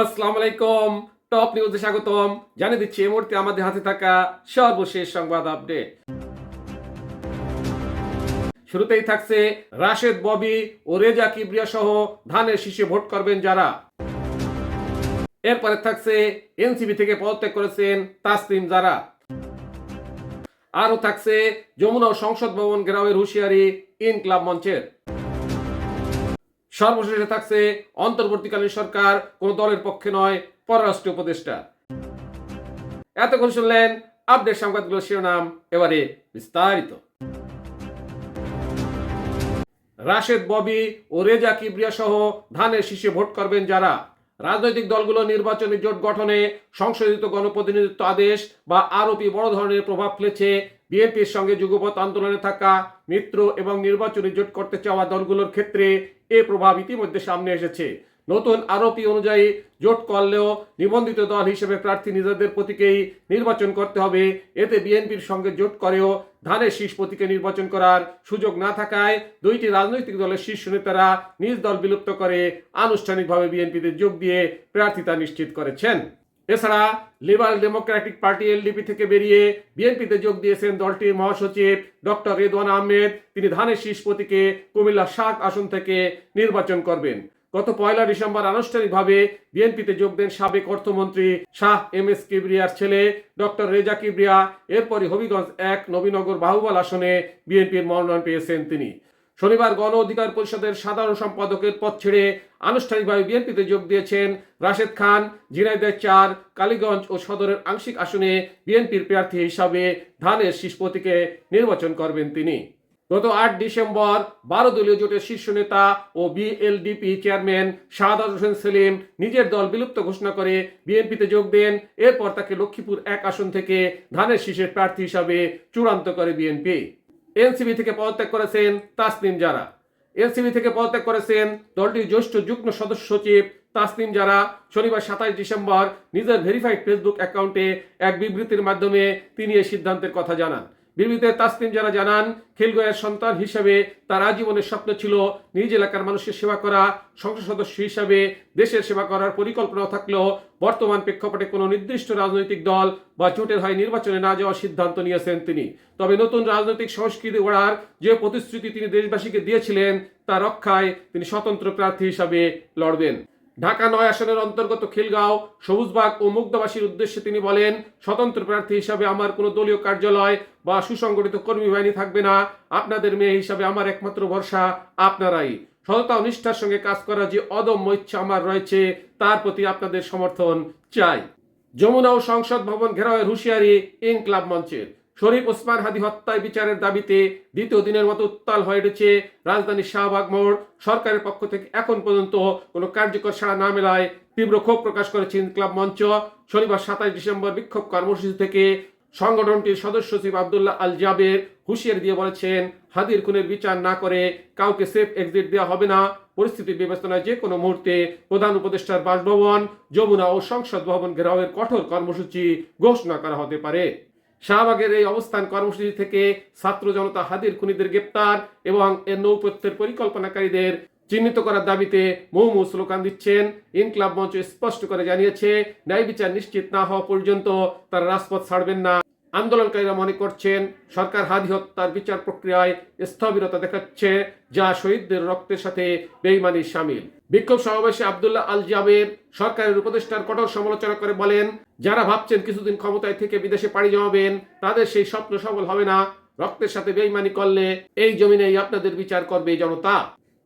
আসসালামু আলাইকুম টপ নিউজে স্বাগতম। জানিয়ে দিচ্ছি, এই মুহূর্তে আমাদের হাতে থাকা সর্বশেষ সংবাদ আপডেট। শুরুতেই থাকছে রাশেদ, ববি ও রেজা কিবরিয়া সহ ধানের ভোট করবেন যারা। এরপরে থাকছে এনসিবি থেকে পদত্যাগ করেছেন তাসলিম যারা আরও থাকছে যমুনা সংসদ ভবন ঘেরাওয়ের হুঁশিয়ারি ইনক্লাব মঞ্চের। সর্বশেষে থাকছে অন্তর্বর্তীকালীন সরকার, কোন দলের পক্ষে নয়, পররাষ্ট্র উপদেষ্টা। এতক্ষণ শুনলেন আপডেট সংবাদগুলোর শিরোনাম, এবারে বিস্তারিত। রাশেদ, ববি ও রেজা কিবরিয়া সহ ধানের শীষে ভোট করবেন যারা? রাজনৈতিক দলগুলো নির্বাচনী জোট গঠনে সংশোধিত গণপ্রতিনিধিত্ব আদেশ বা আরোপি বড় ধরনের প্রভাব ফেলেছে বিএনপির সঙ্গে যুগপৎ আন্দোলনে থাকা মিত্র এবং নির্বাচনী জোট করতে চাওয়া দলগুলোর ক্ষেত্রে এ প্রভাব ইতিমধ্যে সামনে এসেছে। নতুন আরোপি অনুযায়ী জোট করলেও নিবন্ধিত দল হিসেবে প্রার্থী নিজেদের প্রতীকেই নির্বাচন করতে হবে। এতে বিএনপির সঙ্গে জোট করেও ধানের শীর্ষ প্রতীকে নির্বাচন করার সুযোগ না থাকায় দুইটি রাজনৈতিক দলের শীর্ষ নেতারা নিজ দল বিলুপ্ত করে আনুষ্ঠানিকভাবে বিএনপিতে যোগ দিয়ে প্রার্থিতা নিশ্চিত করেছেন। এছাড়া লিবারেল ডেমোক্রেটিক পার্টি এলডিপি থেকে বেরিয়ে বিএনপিতে যোগ দিয়েছেন দলটির মহাসচিব ডক্টর রেদওয়ান আহমেদ। তিনি ধানের শীর্ষ প্রতীকে কুমিল্লা সাত আসন থেকে নির্বাচন করবেন। গত পয়লা ডিসেম্বর আনুষ্ঠানিকভাবে বিএনপিতে যোগ দেন সাবেক অর্থমন্ত্রী শাহ এম এস কিবরিয়ার ছেলে ডক্টর রেজা কিবরিয়া। এরপরই হবিগঞ্জ এক নবীনগর বাহুবল আসনে বিএনপির মনোনয়ন পেয়েছেন তিনি। শনিবার গণ অধিকার পরিষদের সাধারণ সম্পাদকের পদ ছেড়ে আনুষ্ঠানিকভাবে বিএনপিতে যোগ দিয়েছেন রাশেদ খান, ঝিনাইদহ চার, কালীগঞ্জ ও সদরের আংশিক আসনে বিএনপির প্রার্থী হিসাবে ধানের শীষ প্রতীকে নির্বাচন করবেন তিনি। গত আট ডিসেম্বর বারো দলীয় জোটের শীর্ষ নেতা ও বিএলডিপি চেয়ারম্যান শাহাদ হোসেন সেলিম নিজের দল বিলুপ্ত ঘোষণা করে বিএনপিতে যোগ দেন। এরপর তাকে লক্ষ্মীপুর এক আসন থেকে ধানের শীষের প্রার্থী হিসাবে চূড়ান্ত করে বিএনপি। এনসিবি থেকে পদত্যাগ করেছেন তাসনিম যারা এনসিবি থেকে পদত্যাগ করেছেন দলটির জ্যেষ্ঠ যুগ্ম সদস্য সচিব তাসনিম যারা শনিবার সাতাশ ডিসেম্বর নিজের ভেরিফাইড ফেসবুক অ্যাকাউন্টে এক বিবৃতির মাধ্যমে তিনি এই সিদ্ধান্তের কথা জানান। বিবৃতিতে তাসনিম যারা জানান, খিলগয়ের সন্তান হিসেবে তার আজীবনের স্বপ্ন ছিল নিজ এলাকার মানুষের সেবা করা, সংসদ সদস্য হিসাবে দেশের সেবা করার পরিকল্পনা থাকলেও বর্তমান প্রেক্ষাপটে কোনো নির্দিষ্ট রাজনৈতিক দল বা জোটের হয় নির্বাচনে না যাওয়ার সিদ্ধান্ত নিয়েছেন তিনি। তবে নতুন রাজনৈতিক সংস্কৃতি গড়ার যে প্রতিশ্রুতি তিনি দেশবাসীকে দিয়েছিলেন, তা রক্ষায় তিনি স্বতন্ত্র প্রার্থী হিসাবে লড়বেন। ঢাকা নয় আসনের অন্তর্গত খিলগাঁও, সবুজবাগ ও মুগ্ধবাসীর উদ্দেশ্যে তিনি বলেন, স্বতন্ত্র প্রার্থী হিসাবে আমার কোনো দলীয় কার্যালয় বা সুসংগঠিত কর্মী বাহিনী থাকবে না। আপনাদের মেয়ে হিসাবে আমার একমাত্র ভরসা, আপনারাই। সততা নিষ্ঠার সঙ্গে কাজ করার যে অদম্য ইচ্ছা আমার রয়েছে, তার প্রতি আপনাদের সমর্থন চাই। যমুনা ও সংসদ ভবন ঘেরাওয়ের হুঁশিয়ারি ইনক্লাব মঞ্চের। শরীফ ওসমান হাদি হত্যায় বিচারের দাবিতে দ্বিতীয় দিনের মতো উত্তাল হয়ে উঠেছে রাজধানীর শাহবাগ মোড়। সরকারের পক্ষ থেকে এখন পর্যন্ত কোনো কার্যকর সাড়া না মেলায় তীব্র ক্ষোভ প্রকাশ করেছে ইনক্লাব মঞ্চ। শনিবার সাতাশ ডিসেম্বর বিক্ষোভ কর্মসূচি থেকে সংগঠনটির সদস্য সচিব আবদুল্লাহ আল জাবের হুঁশিয়ারি দিয়ে বলেছেন, হাদির খুনের বিচার না করে কাউকে সেফ এক্সিট দেওয়া হবে না। পরিস্থিতি বিবেচনায় যে কোনো মুহূর্তে প্রধান উপদেষ্টার বাসভবন, যমুনা ও সংসদ ভবন ঘেরাওয়ের কঠোর কর্মসূচি ঘোষণা করা হতে পারে। শাহবাগের এই অবস্থান কর্মসূচি থেকে ছাত্র জনতা হাদির খুনিদের গ্রেপ্তার এবং এর নৌপথ্যের পরিকল্পনাকারীদের চিহ্নিত করার দাবিতে মৌ মৌ স্লোগান দিচ্ছেন। ইনকলাব মঞ্চ স্পষ্ট করে জানিয়েছে, ন্যায় বিচার নিশ্চিত না হওয়া পর্যন্ত তারা রাজপথ ছাড়বেন না। আন্দোলনকারীরা মনে করছেন, সরকার হাদি হত্যার বিচার প্রক্রিয়ায় স্থবিরতা দেখাচ্ছে, যা শহীদদের রক্তের সাথে বেইমানি সামিল। বিক্ষোভ সমাবেশে আবদুল্লাহ আল জাবের সরকারের উপদেষ্টার কঠোর সমালোচনা করে বলেন, যারা ভাবছেন কিছুদিন ক্ষমতায় থেকে বিদেশে পাড়ি জমাবেন, তাদের সেই স্বপ্ন সফল হবে না। রক্তের সাথে বেইমানি করলে এই জমিনেই আপনাদের বিচার করবে জনতা।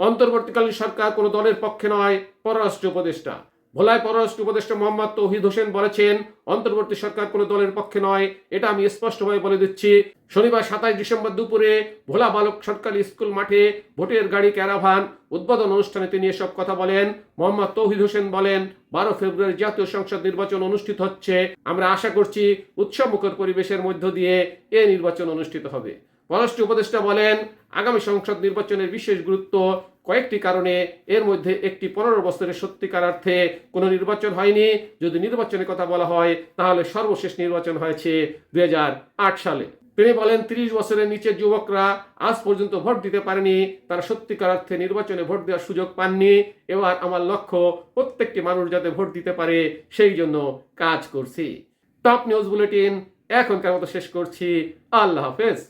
অন্তর্বর্তীকালীন সরকার কোনো দলের পক্ষে নয়, পররাষ্ট্র উপদেষ্টা। ভোলায় পররাষ্ট্র উপদেষ্টা মোহাম্মদ তৌহিদ হোসেন বলেছেন, অন্তর্বর্তী সরকার কোনো দলের পক্ষে নয়। এটা আমি স্পষ্টভাবে বলে দিচ্ছি। শনিবার সাতাশ ডিসেম্বর দুপুরে ভোলা বালক সরকারি স্কুল মাঠে ভোটের গাড়ি ক্যারাভান উদ্বোধন অনুষ্ঠানে তিনি এসব কথা বলেন। মোহাম্মদ তৌহিদ হোসেন বলেন, বারো ফেব্রুয়ারি জাতীয় সংসদ নির্বাচন অনুষ্ঠিত হচ্ছে। আমরা আশা করছি উৎসবমুখর পরিবেশের মধ্য দিয়ে এ নির্বাচন অনুষ্ঠিত হবে। পররাষ্ট্র উপদেষ্টা বলেন, আগামী সংসদ নির্বাচনের বিশেষ গুরুত্ব কয়েকটি কারণে। এর মধ্যে একটি পনেরো বছরের সত্যিকার অর্থে কোনো নির্বাচন হয়নি। যদি নির্বাচনের কথা বলা হয়, তাহলে সর্বশেষ নির্বাচন হয়েছে দুই সালে। তিনি বলেন, ত্রিশ বছরের নিচের যুবকরা আজ পর্যন্ত ভোট দিতে পারেনি। তারা সত্যিকার অর্থে নির্বাচনে ভোট দেওয়ার সুযোগ পাননি। এবার আমার লক্ষ্য, প্রত্যেকটি মানুষ যাতে ভোট দিতে পারে, সেই জন্য কাজ করছি। টপ নিউজ বুলেটিন এখনকার মতো শেষ করছি। আল্লাহ হাফেজ।